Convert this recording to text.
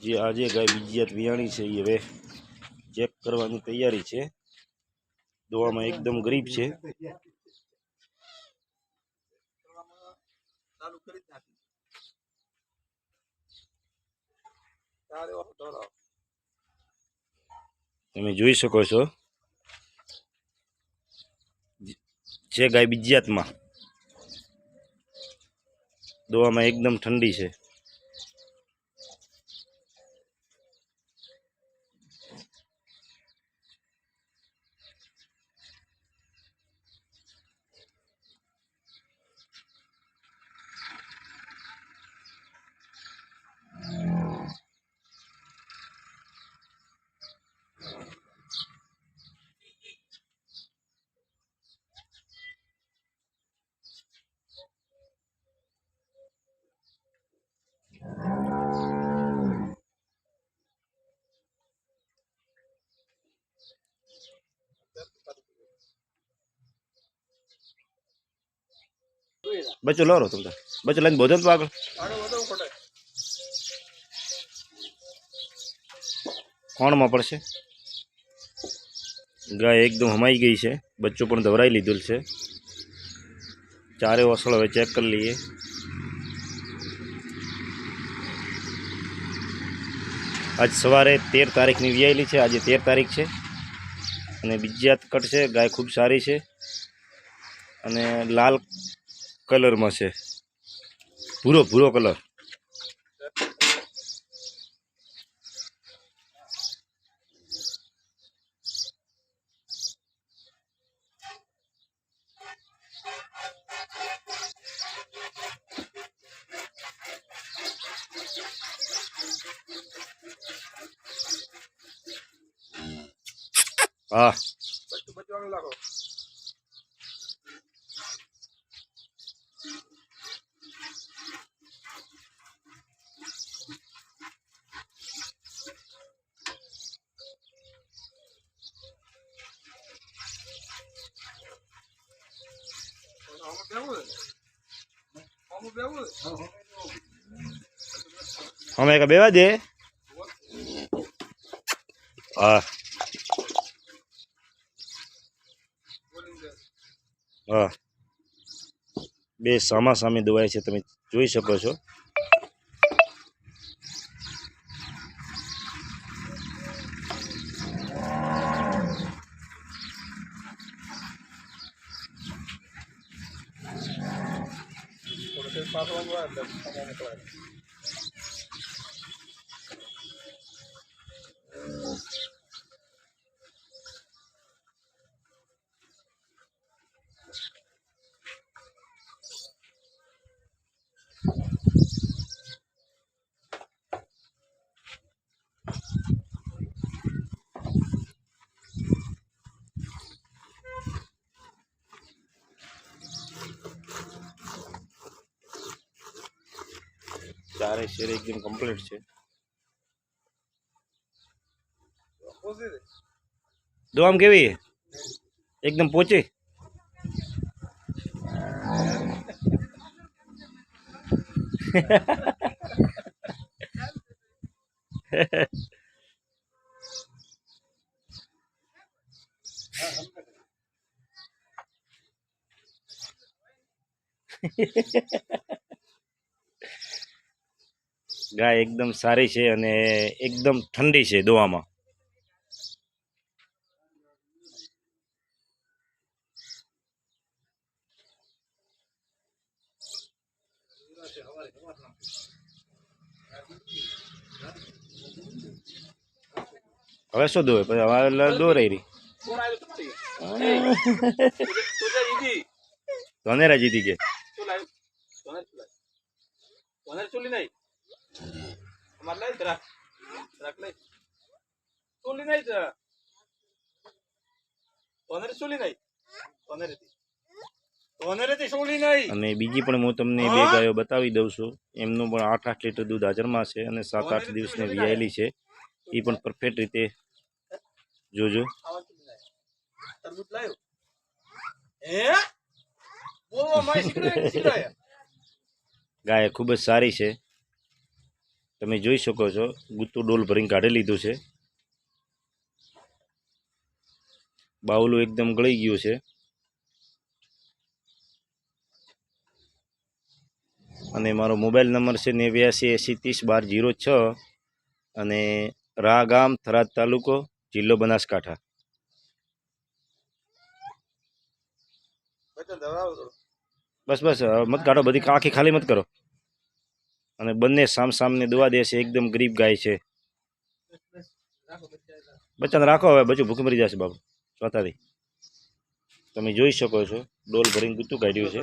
જે આજે ગાય બીજીયાત વિયાણી છે એ હવે ચેક કરવાની તૈયારી છે. દોવામાં એકદમ ગરીબ છે. તમે જોઈ શકો છો. છે ગાય બીજીયાતમાં દોવામાં એકદમ ઠંડી છે. બચ્ચો લો તમે બચ્ચું લઈને બોધો તો આગળ. કોણમાં પડશે? ગાય એકદમ હમાઈ ગઈ છે. બચ્ચું પણ ધવરાઈ લીધું છે. ચારે વસળ હવે ચેક કરી લઈએ. આજ સવારે તેર તારીખની વ્યાયેલી છે. આજે તેર તારીખ છે. અને બીજી કટ છે. ગાય ખૂબ સારી છે. અને લાલ કલરમાં છે. ભૂરો ભૂરો કલર. હા બચ્ચું બચવાનું લાગો આમાં બેવું છે? આમાં બેવું છે? અમે એક બેવા દે. હા. હા. બે સામા સામે દુવાય છે, તમે જોઈ શકો છો. 八点钟来，来，咱们一块儿。ચારે શેર એકદમ કમ્પ્લીટ છે. ઓછી કેવી? એકદમ પોચી? ગાય એકદમ સારી છે અને એકદમ ઠંડી છે દોવામાં. હવે શું દોવે પછી હવે દોરાઈ રહી. ઈદી. ધનેરા જીતી. કે અમારે લઈ. નહીં નહીં? અને બીજી પણ હું તમને બે ગાયો બતાવી દઉં છું. એમનું પણ આઠ આઠ લીટર દૂધ હાજરમાં છે અને સાત આઠ દિવસની વિયાયેલી છે. એ પણ પરફેક્ટ રીતે જોજો? ગાય ખૂબ જ સારી છે. તમે જોઈ શકો છો ગુત્તું ડોલ ભરીને કાઢી લીધું છે. બાવલું એકદમ ગળી ગયું છે. અને મારો મોબાઈલ નંબર છે નેવ્યાસી એંસી ત્રીસ બાર જીરો છ અને રા ગામ થરાદ તાલુકો જિલ્લો બનાસકાંઠા. બસ બસ મત કાઢો બધી આખી ખાલી મત કરો. અને બંને સામસામને દુવા દે છે, એકદમ ગરીબ ગાય છે. બચ્ચાને રાખો હવે, બચ્ચું ભૂખ મરી જશે બાબુ સ્વતાથી તમે જોઈ શકો છો, ડોલ ભરીને ગુતું કાઢ્યું છે.